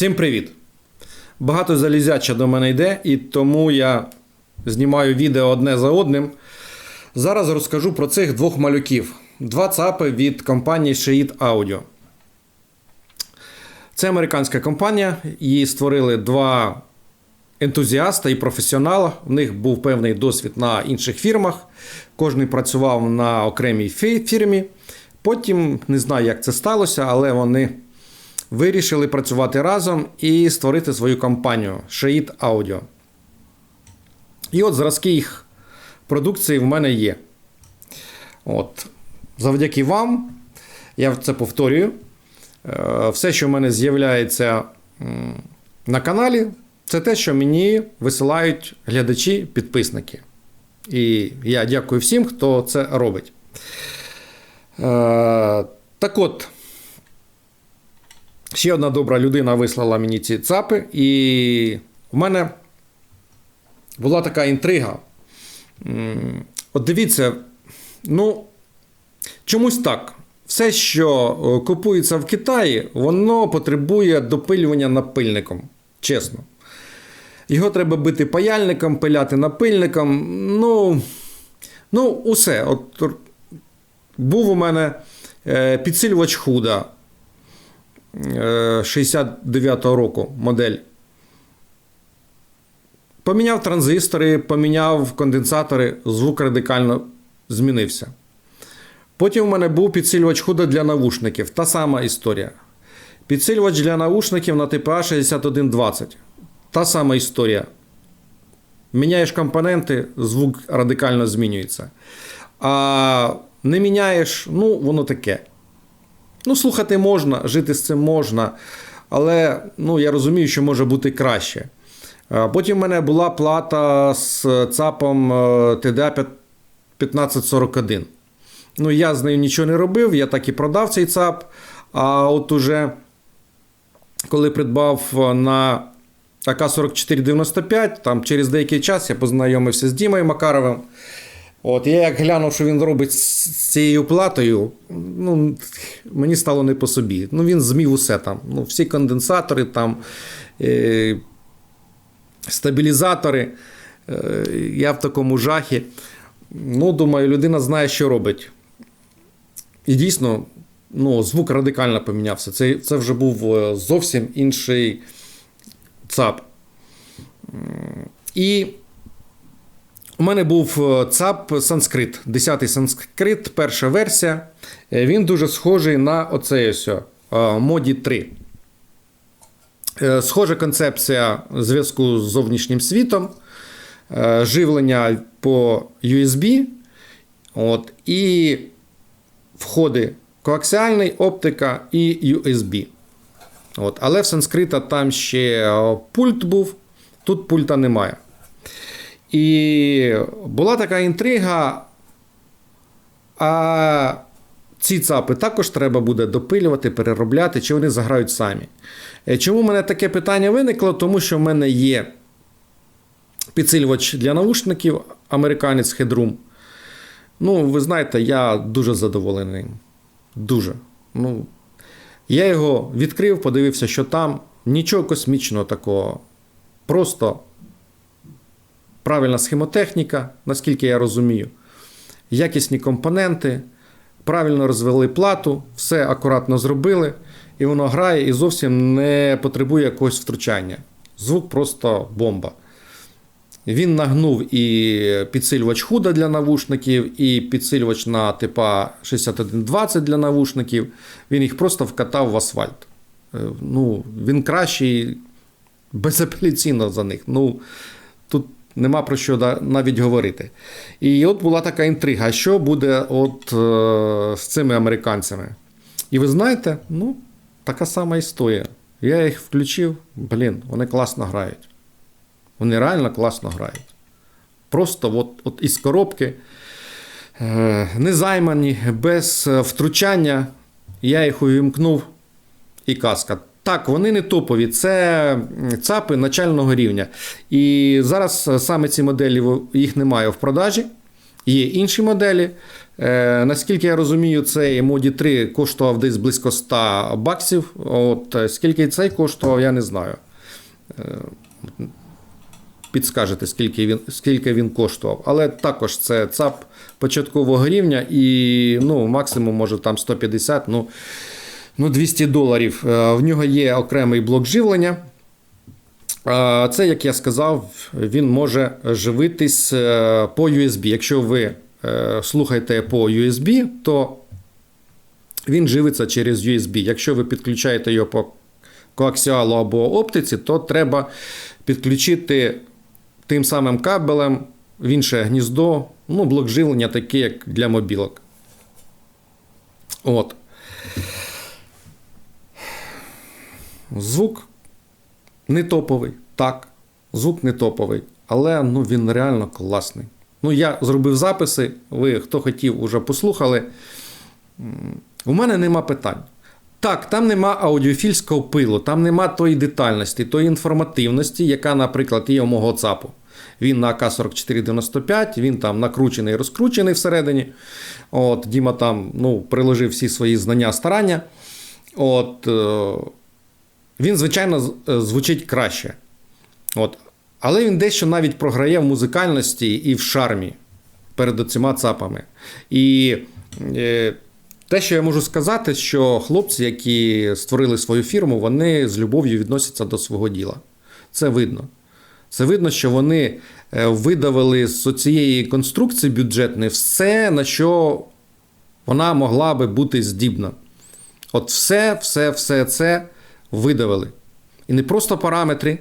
Всім привіт! Багато залізяча до мене йде, і тому я знімаю відео одне за одним. Зараз розкажу про цих двох малюків. Два ЦАПи від компанії Sheet Audio. Це американська компанія. Її створили два ентузіаста і професіонала. У них був певний досвід на інших фірмах. Кожен працював на окремій фірмі. Потім не знаю, як це сталося, але вони вирішили працювати разом і створити свою компанію Sheet Audio. І от зразки їх продукції в мене є. От. Завдяки вам, я це повторюю. е, Все, що в мене з'являється на каналі, це те, що мені висилають глядачі, підписники. І я дякую всім, хто це робить. Е, Так от, ще одна добра людина вислала мені ці цапи, і в мене була така інтрига. От дивіться, ну, чомусь так. Все, що е, купується в Китаї, воно потребує допилювання напильником. Чесно. Його треба бити паяльником, пиляти напильником. Ну, ну усе. От, був у мене е, підсилювач худа 69-го року модель. Поміняв транзистори, поміняв конденсатори, звук радикально змінився. Потім у мене був підсилювач худа для навушників. Та сама історія. Підсилювач для навушників на ТПА 6120. Та сама історія. Міняєш компоненти, звук радикально змінюється. А не міняєш, ну, воно таке. Ну, слухати можна, жити з цим можна, але ну, я розумію, що може бути краще. Потім в мене була плата з ЦАПом е, ТДА 1541. Ну, я з нею нічого не робив, я так і продав цей ЦАП. А от уже коли придбав на АК-4495, там через деякий час я познайомився з Дімою Макаровим. От я як глянув, що він робить з цією платою, ну, мені стало не по собі. Ну, він змів усе там. Ну, всі конденсатори, там, е, стабілізатори. Е, я в такому жахі. Ну, думаю, людина знає, що робить. І дійсно, ну, звук радикально помінявся. Це, це вже був е, зовсім інший ЦАП. І у мене був е, ЦАП Санскрит, 10-й Санскрит, перша версія. Е, Він дуже схожий на оцей ось е, моді 3. Е, Схожа концепція зв'язку з зовнішнім світом, живлення по USB. От, і входи коаксіальний, оптика і USB. От, але в санскрита там ще пульт був, тут пульта немає. І була така інтрига. А ці цапи також треба буде допилювати, переробляти, чи вони заграють самі. Е, Чому в мене таке питання виникло? Тому що в мене є підсилювач для наушників, американець Headroom. Ну, ви знаєте, я дуже задоволений. Дуже. Ну, я його відкрив, подивився, що там. Нічого космічного такого. Просто правильна схемотехніка, наскільки я розумію. Якісні компоненти, правильно розвели плату, все акуратно зробили, і воно грає і зовсім не потребує якогось втручання. Звук просто бомба. Він нагнув і підсилювач худа для навушників, і підсилювач на типа 6120 для навушників. Він їх просто вкатав в асфальт. Е, Ну, він кращий безапеляційно за них. Ну, тут нема про що навіть говорити. І от була така інтрига, що буде от е, з цими американцями. І ви знаєте, ну, така сама історія. Я їх включив, блін, вони класно грають. Вони реально класно грають. Просто от, от із коробки, е, незаймані, без е, втручання. Я їх увімкнув і казка. Так, вони не топові, це ЦАПи начального рівня. І зараз е, саме ці моделі їх немає в продажі. Є інші моделі Е, наскільки я розумію, цей Моді 3 коштував десь близько 100 баксів. От е, скільки цей коштував, я не знаю. Е, підскажете, скільки він, скільки він коштував. Але також це ЦАП початкового рівня і ну, максимум може там 150, ну, ну 200 доларів. Е, В нього є окремий блок живлення. Е, Це, як я сказав, він може живитись е, по USB. Якщо ви слухаєте по USB, то він живиться через USB. Якщо ви підключаєте його по коаксіалу або оптиці, то треба підключити тим самим кабелем в інше гніздо, ну, блок живлення такий, як для мобілок. От. Звук не топовий, так. Звук не топовий, але ну, він реально класний. Ну, я зробив записи, ви хто хотів, уже послухали. У мене нема питань. Так, там нема аудіофільського пилу, там нема тої детальності, тої інформативності, яка, наприклад, є у мого ЦАПу. Він на АК-4495, він там накручений, розкручений всередині. От, Діма там ну, приложив всі свої знання, старання. От, е, він, звичайно, е, звучить краще. От. Але він дещо навіть програє в музикальності і в шармі перед цими ЦАПами. І е, те, що я можу сказати, що хлопці, які створили свою фірму, вони з любов'ю відносяться до свого діла. Це видно. Це видно, що вони е, видавили з цієї конструкції бюджетної все, на що вона могла би бути здібна. От все, все, все це видавили. І не просто параметри,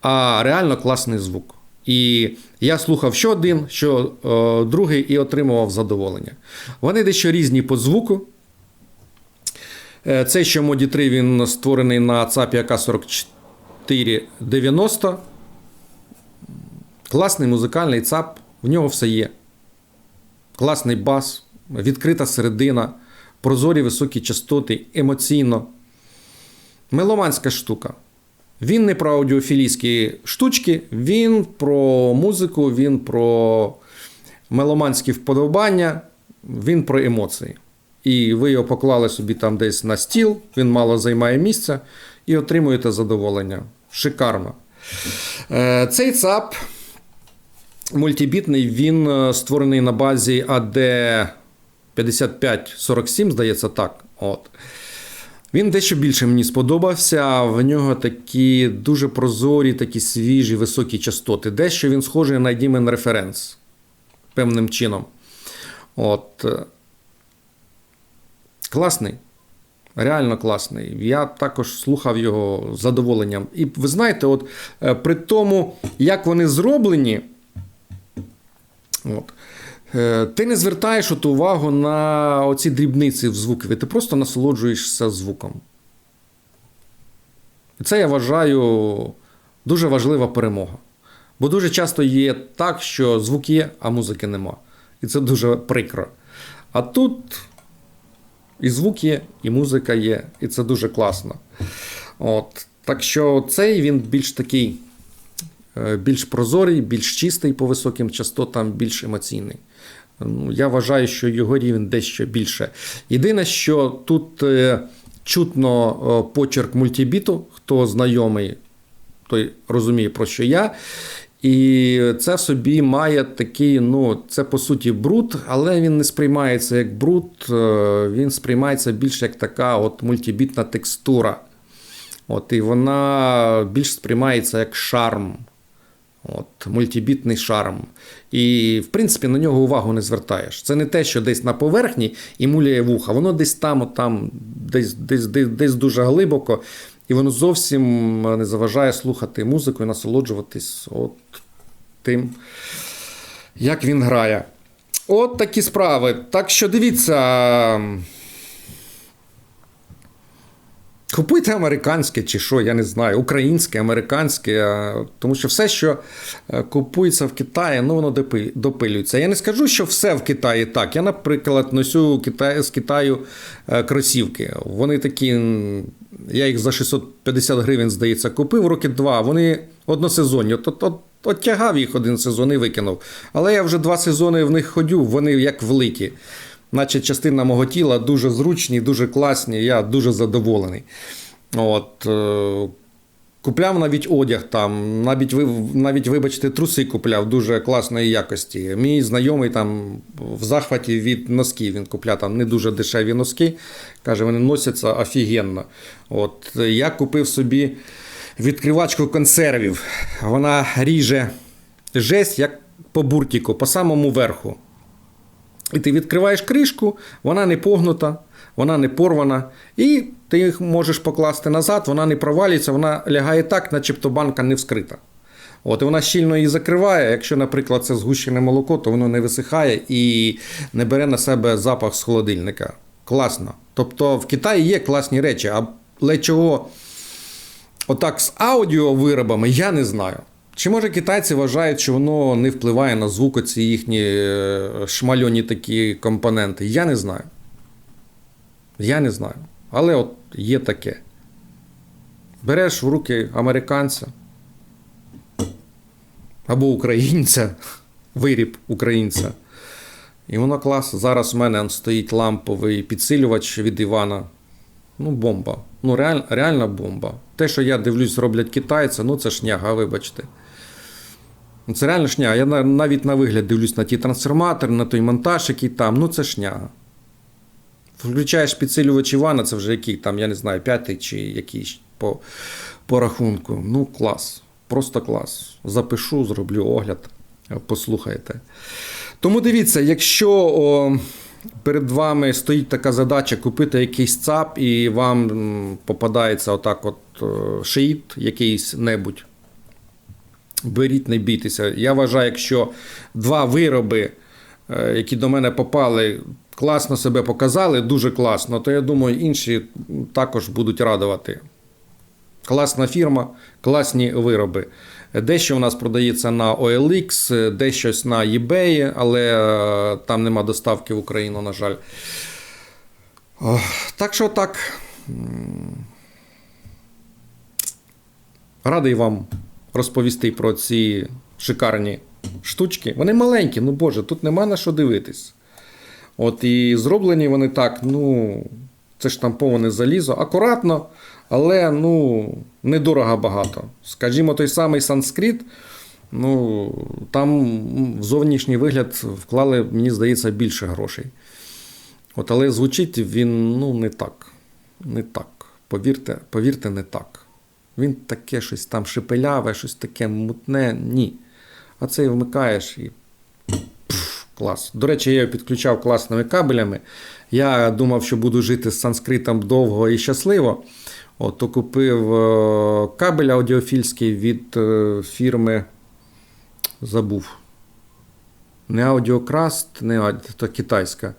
а реально класний звук. І я слухав що один, що е, другий і отримував задоволення. Вони дещо різні по звуку. Е, Цей, що Моді 3, він створений на ЦАПі АК-4490. Класний музикальний ЦАП, в нього все є. Класний бас, відкрита середина, прозорі високі частоти, емоційно. Меломанська штука. Він не про аудіофілійські штучки, він про музику, він про меломанські вподобання, він про емоції. І ви його поклали собі там десь на стіл, він мало займає місця і отримуєте задоволення. Шикарно. Е, Цей ЦАП мультибітний, він е, створений на базі AD 5547, здається, так. От. Він дещо більше мені сподобався. В нього такі дуже прозорі, такі свіжі, високі частоти. Дещо він схожий на Дімен референс певним чином. От. е, Класний. Реально класний. Я також слухав його з задоволенням. І ви знаєте, от е, при тому, як вони зроблені, от, ти не звертаєш от увагу на оці дрібниці в звукові, ти просто насолоджуєшся звуком. І це я вважаю дуже важлива перемога. Бо дуже часто є так, що звук є, а музики нема. І це дуже прикро. А тут і звук є, і музика є, і це дуже класно. От. Так що цей він більш такий, е, більш прозорий, більш чистий по високим частотам, більш емоційний. Ну, Я вважаю, що його рівень дещо більше. Єдине, що тут е, чутно е, почерк мультибіту, хто знайомий, той розуміє, про що я. І це собі має такий, ну, це по суті бруд, але він не сприймається як бруд, е, він сприймається більш як така от мультибітна текстура. От, І вона більш сприймається як шарм. От, мультибітний шарм. І, в принципі, на нього увагу не звертаєш. Це не те, що десь на поверхні і муляє вуха. Воно десь там, там десь, десь, десь, десь дуже глибоко, і воно зовсім не заважає слухати музику і насолоджуватись от тим, як він грає. От такі справи. Так що дивіться. Купуйте американське чи що, я не знаю, українське, американське, тому що все, що е, купується в Китаї, ну воно допилюється. Я не скажу, що все в Китаї так. Я, наприклад, носю з Китаю е, кросівки. Вони такі, я їх за 650 гривень, здається, купив роки два. Вони односезонні. От, от, їх один сезон і викинув. Але я вже два сезони в них ходю, вони як влиті. Наче частина мого тіла, дуже зручні, дуже класні. Я дуже задоволений. От, е, Купляв навіть одяг там, навіть, навіть вибачте, труси купляв дуже класної якості. Мій знайомий там в захваті від носків. Він купляв там не дуже дешеві носки. Каже, вони носяться офігенно. От, я купив собі відкривачку консервів. Вона ріже жесть, як по буртіку, по самому верху. І ти відкриваєш кришку, вона не погнута, вона не порвана, і ти їх можеш покласти назад, вона не провалюється, вона лягає так, начебто банка не вскрита. От, і вона щільно її закриває. Якщо, наприклад, це згущене молоко, то воно не висихає і не бере на себе запах з холодильника. Класно. Тобто в Китаї є класні речі, але чого отак з аудіовиробами, я не знаю. Чи може китайці вважають, що воно не впливає на звук оці їхні е, шмальоні такі компоненти? Я не знаю. Я не знаю. Але от є таке. Береш в руки американця або українця, виріб українця. І воно клас. Зараз в мене стоїть ламповий підсилювач від Івана. Ну, бомба. Ну, реаль, реальна бомба. Те, що я дивлюсь, роблять китайці, ну це шняга, вибачте. Ну, Це реально шняга. Я навіть на вигляд дивлюсь на ті трансформатори, на той монтаж, який там. Ну, це шняга. Включаєш підсилювач Івана, це вже який там, я не знаю, п'ятий чи якийсь по, по рахунку. Ну, клас. Просто клас. Запишу, зроблю огляд, послухайте. Тому дивіться, якщо о, перед вами стоїть така задача купити якийсь ЦАП, і вам попадається отак от е, шиїт якийсь небудь. Беріть, не бійтеся. Я вважаю, якщо два вироби, е, які до мене попали, класно себе показали, дуже класно, то я думаю, інші також будуть радувати. Класна фірма, класні вироби. Дещо у нас продається на OLX, дещось на eBay, але е, там нема доставки в Україну, на жаль. Так що так. Радий вам розповісти про ці шикарні штучки. Вони маленькі, ну боже, тут нема на що дивитись. От і зроблені вони так, ну, це штамповане залізо, акуратно, але ну, недорого багато. Скажімо, той самий санскрит, ну, там в зовнішній вигляд вклали, мені здається, більше грошей. От, але звучить він ну, не так. Не так. Повірте, повірте, не так. Він таке щось там шепеляве, щось таке мутне. Ні. А це вмикаєш і клас. До речі, я його підключав класними кабелями. Я думав, що буду жити з санскритом довго і щасливо. От, то купив е, кабель аудіофільський від е, фірми. Забув. Не Аудіокраст, не то китайська.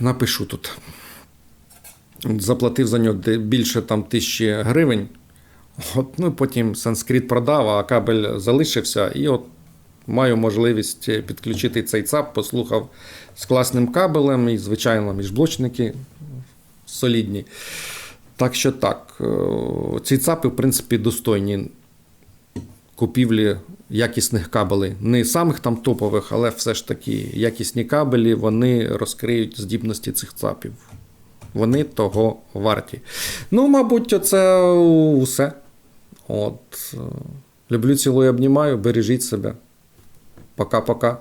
Напишу тут. Заплатив за нього більше там тисячі гривень. От, ну, потім санскрит продав, а кабель залишився. І от маю можливість підключити цей ЦАП, послухав з класним кабелем і, звичайно, міжблочники солідні. Так що так, е, ці ЦАПи, в принципі, достойні купівлі якісних кабелей. Не самих там топових, але все ж таки якісні кабелі вони розкриють здібності цих ЦАПів. Вони того варті. Ну, мабуть, це усе. От. е, Люблю, цілую, обнімаю, бережіть себе. Пока-пока.